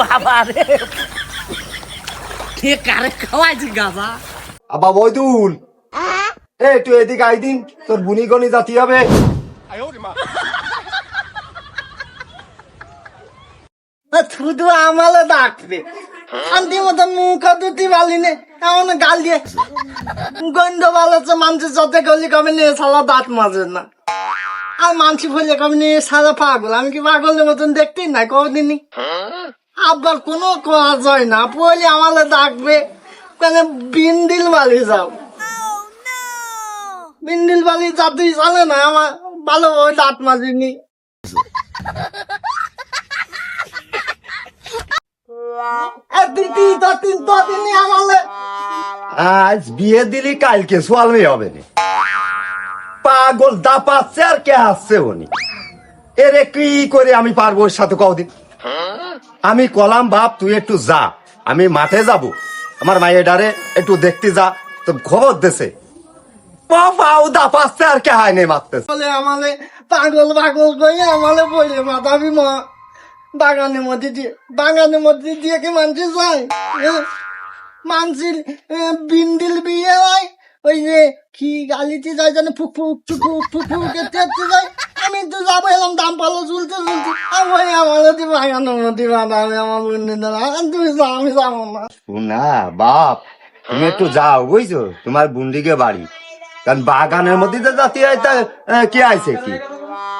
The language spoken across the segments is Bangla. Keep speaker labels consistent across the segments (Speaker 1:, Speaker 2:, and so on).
Speaker 1: বাবা রে কে কারে খাওয়াইছি গাজা
Speaker 2: আবা বৈদুল এ তুই এদিকে আই দিন তোর বুনি গনি জাতি হবে।
Speaker 3: শুধু আমালে ডাকবে। শান্তি মতো মুখ দুটি বালি নে এমন গাল দিয়ে। গন্ধ ভালো তো মানুষের যত গলি কবে নিয়ে সালা দাঁত মাজে না। আর মানসি বললে কবে নিয়ে সারা পাগল। আমি কি পাগলের মতন দেখতেই না কদিনই আবার কোনো কাজ হয় না। পড়লে আমালে ডাকবে, কেন বিন্দিল বালি যাও। বিন্দিল বালি যাতেই চলে না, আমার ভালো ওই দাঁত মাজিনি।
Speaker 2: আজ বিয়ে দিলি, কালকে সোয়ালমে হবে না। পাগল দাপাচ্ছে আর কে আসছে উনি? এরে কি করে আমি পারব ওর সাথে কদিন আমি কলাম, বাপ, তুই একটু যা। আমি মাঠে যাব। আমার মায়ের ডারে একটু দেখতে যা। তো খবর দেছে। পাও আর কে হয় নেই
Speaker 3: আমালে পাগল পাগল কই আমালে মাথাবি মা। বাগানের মধ্যে দিয়ে, বাগানের মধ্যে দিয়ে কি বিন্দিল বিয়ে হয়? ওই যে কি গালিতে যায় জানে ফুক ফুক ফুক ফুক ফুক তেতে যায় আমি তো যাব এলাম দাম পালো ঝুলতে ঝুলতে আমি আমালে দিয়ে বাগানের মধ্যে বাঁধাবে আমার বিন্দিল তুমি যাও আমি যাব না
Speaker 2: না বাপ তুমি একটু যাও বুঝছ তোমার বুন্ডিকে বাড়ি কারণ বাগানের মধ্যে তো জাতি হয় কি আইছে কি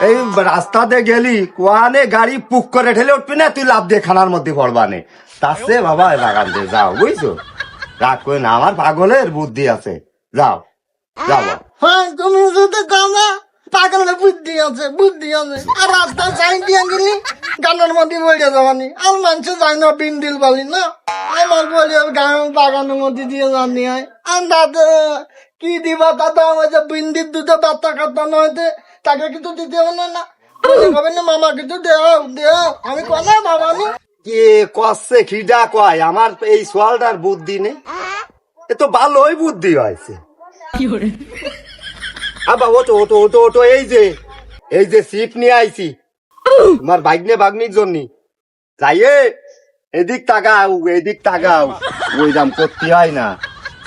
Speaker 2: এই রাস্তাতে গেলি কোয়ানে গাড়ি পুক করে ঠেলে উঠবি না তুই লাভ দিয়ে খানার মধ্যে পড়বানে তার চেয়ে বাবা বাগান দিয়ে যাও বুঝছ রাগ করে না আমার পাগলের বুদ্ধি আছে যাও যাও
Speaker 3: হ্যাঁ তুমি শুধু কানা পাগলের বুদ্ধি আছে বুদ্ধি আছে। আর রাস্তা চাই দিয়ে গেলি গানের মধ্যে বলে যাবানি আর মানুষ যায় না বিন্দিল বালি না? আমার বলে গান বাগানের মধ্যে দিয়ে জানি হয়। আর দাদা কি দিবা দাদা আমার যে বিন্দির দুধে বাচ্চা কাটা নয়তে তাকে কিছু দিতে হবে না? মামা কিছু দেও দেও। আমি কলে
Speaker 2: কে কষছে খিডা কয়? আমার এই সোয়ালটার বুদ্ধি নেই। এ তো ভালোই বুদ্ধি হয়েছে। আবা ওটো ওটো ওটো ওটো এই যে এই যে সিপ নিয়ে আইছি। তোমার বাগনে বাগনির জন্য। যাইয়ে, এদিক তাকাও এদিক তাকাও। ওই দাম করতে হয় না।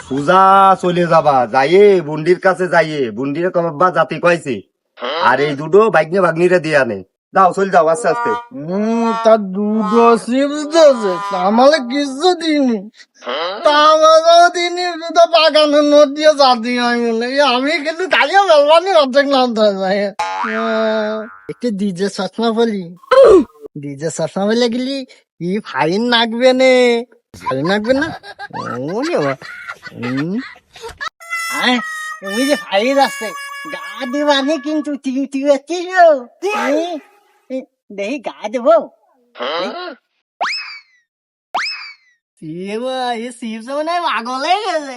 Speaker 2: সুজা চলে যাবা। যাইয়ে, বুন্ডির কাছে যাইয়ে। বুন্ডির কবা জাতি কয়েছে আর এই দুটো বাগনে বাগনিরে দিয়ে আনে। যাও, চলে যাও, আস্তে আস্তে।
Speaker 3: তার দুধ চিপস দিয়েছে আমালে কিছু দিনি তা আমারও দিনি শুধু বাগানের নোট জাতি হয় বলে আমি কিন্তু তাইও বেলবানি, অর্ধেক নাম ধরে যায়। একটু ডিজে চশমা বলি। ডিজে চশমা বলে গেলি ই ফাইন নাকবে নে? ফাইন নাকবে না? ও। তুমি যে ফাইন আছে গা দিবানি কিন্তু তুই তুই আছিস দেখি গা দেবো শিব মানে পাগলে গেছে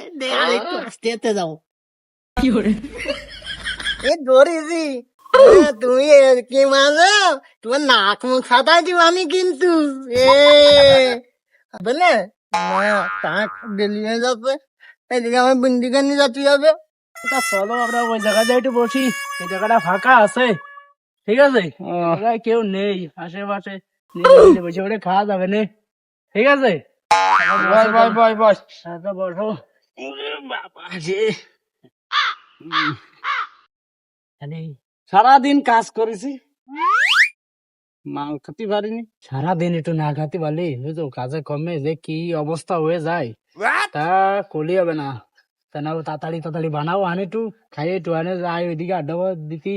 Speaker 3: একটু আস্তে যাও এ ধরেছি তুমি কি মানে তোমার নাক মুখ ফাটাই দিব আমি কিন্তু এ হবে না তাক বেরিয়ে যাবে এদিকে আমার বিন্দিকা নিয়ে যাতে হবে
Speaker 1: তা চলো আমরা ওই জায়গাতে একটু বসি এই জায়গাটা ফাঁকা আছে ঠিক আছে? কেউ নেই আশেপাশে বসে বসে খাওয়া যাবে না। ঠিক আছে? সারাদিন কাজ করেছি। মাল খেতে পারিনি। সারাদিন একটু না খাতে পারলি? বুঝছ কাজে কমে যে কি অবস্থা হয়ে যায়। তা কলি হবে না। তা না তাড়াতাড়ি তাড়াতাড়ি বানাও আনে একটু খাইয়ে একটু আনে যাই ওইদিকে আড্ডা দিতি।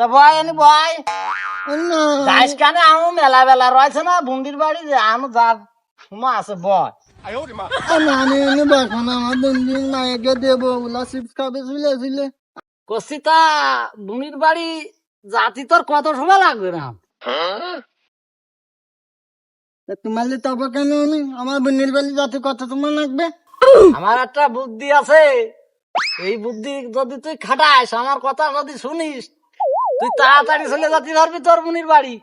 Speaker 3: তা
Speaker 1: ভয় এনে ভয়
Speaker 3: না
Speaker 1: যাইস কানে আমু মেলা বেলা রয়েছে না বন্দির বাড়ি যে আমু যার সময় আছে বয়।
Speaker 3: আমি এনে বাখন আমার বিন্দিল নায়কে দেবো ওলা চিপস খাবে ছিলে ছিলে
Speaker 1: কষি তা বুনির বাড়ি জাতি তোর কত সময় লাগবে না?
Speaker 3: তোমার তবে কেন আমি? আমার বোনের বাড়ি যাতে কত তোমার লাগবে?
Speaker 1: আমার একটা বুদ্ধি আছে। এই বুদ্ধি যদি তুই খাটাস আমার কথা যদি শুনিস তুই তাড়াতাড়ি চলে যাতে পারবি তোর মুনির বাড়ি।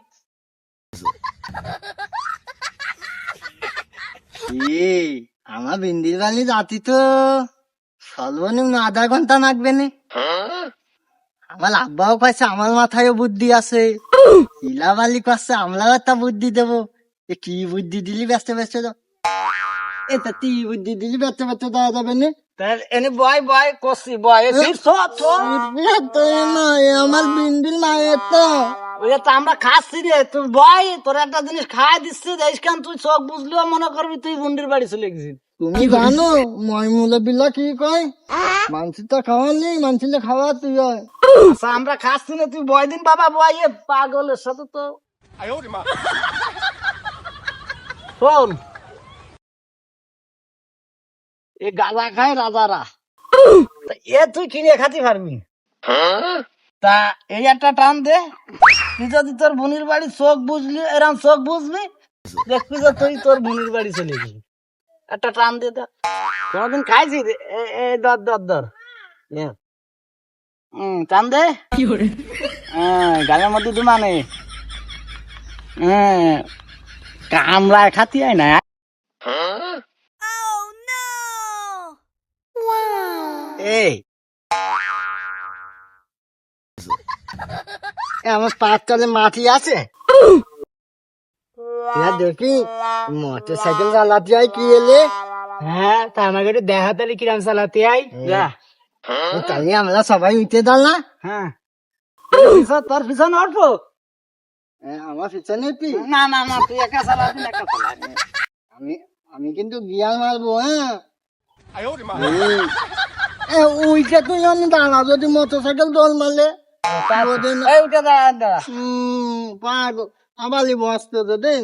Speaker 3: এ আমার বিন্দির বালি যাতি তো সর্বনিম্ন আধা ঘণ্টা লাগবে না। আমার আব্বাও কাছে আমার মাথায় বুদ্ধি আছে। ইলা বালি কাছে আমরাও একটা বুদ্ধি দেবো। কি বুদ্ধি দিলি ব্যস্ত ব্যস্ত এটা কি বুদ্ধি দিলি ব্যস্ত ব্যস্ত দেওয়া যাবে না।
Speaker 1: তাহলে এনে বয় বয় করছি বয়।
Speaker 3: তো আমার বিন্দির মায়ের তো।
Speaker 1: ওই যে তো আমরা খাচ্ছি রে তুই বয় তোর একটা জিনিস খাওয়াই দিচ্ছি দেশ কান তুই চোখ বুঝলেও মনে করবি তুই বুন্ডির বাড়ি চলে গেছিস।
Speaker 3: তুমি জানো মই মুলে বিলা কি কয়? মানসি তো খাওয়ালি মানসিলে খাওয়া তুই
Speaker 1: আমরা খাচ্ছি না তুই বয় দিন বাবা বয় এ পাগলের সাথে তো। শোন এ গাঁজা খায় রাজারা। তা এ তুই কিনে খাতি পারবি? তা এই একটা টান দে। তুই যদি তোর বোনের বাড়ি চোখ বুঝলি এরকম চোখ বুঝবি দেখবি যে তুই তোর বোনের বাড়ি চলে গেলি। একটা টান দে দা। কোনদিন খাইছি? এ দর দর দর। হুম টান দে। গালের মধ্যে তো মানে। কামড়ায় খাতি হয় না। এই।
Speaker 3: আমার পাঁচ তলে মাটি আছে। দেখি মোটর সাইকেল চালাতে হয় কি এলে?
Speaker 1: হ্যাঁ তা আমাকে একটু দেখা তাহলে কিরাম চালাতে আই যা।
Speaker 3: তাই আমরা সবাই উঠে দাল না
Speaker 1: হ্যাঁ। তোর পিছন অল্প।
Speaker 3: আমার পিছনে পি
Speaker 1: না না না তুই একা চালাবি একা চালাবি
Speaker 3: আমি আমি কিন্তু গিয়ার মারবো হ্যাঁ। উইকে তুই আমি দাঁড়া যদি মোটর সাইকেল দোল মারলে।
Speaker 1: উঠে দাঁড়া দাঁড়া।
Speaker 3: হুম, পাগল। আমালি বসতে তো তুই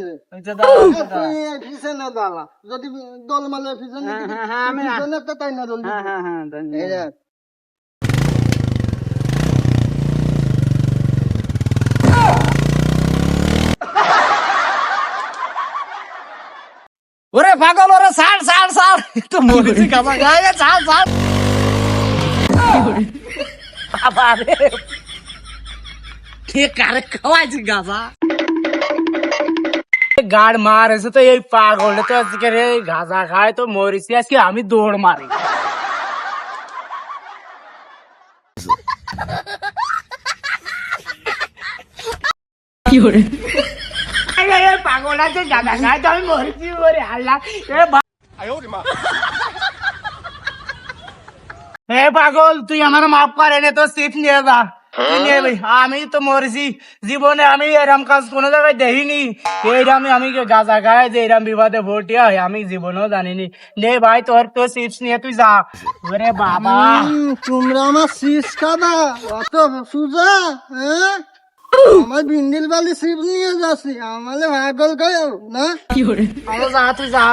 Speaker 3: পিছনে দাঁড়া। যদি দোল মারলে পিছনে
Speaker 1: হ্যাঁ, হ্যাঁ, হ্যাঁ,
Speaker 3: পিছনে তো তাই না দোল
Speaker 1: হ্যাঁ হ্যাঁ হ্যাঁ ওরে পাগল ওরে ছাড় ছাড় ছাড়। তো মরেছি কামা গায়ে বাবা রে কে কারে খাওয়াইছি গাছা গাড় মার এসে তো এই পাগল তো আজকে রে গাঁজা খায় তো মরেছি আজকে আমি দৌড় মারি। এই, এই, পাগল আছে গাঁজা খায় তো আমি মরেছি ওরে আল্লাহ। এ পাগল তুই আমার মাফ করে নে তো সিট নিয়ে যা। ভাই আমি তো মরেছি। জীবনে আমি এরম কাজ কোনো জায়গায় দেখিনি। এইরাম আমি গাঁজা খায় যে এরম বিবাদে ভর্তি হয় আমি জীবনেও জানিনি। নে ভাই তোর তো চিপস নিয়ে তুই যা। ওরে বাবা।
Speaker 3: তোমরা আমার শীষ খাবা অত সুজা হ্যাঁ? আমার বিন্দিল বালি শিব নিয়ে যাচ্ছি। আমালে ভাগল খাই না?
Speaker 1: আরে যা তুই যা।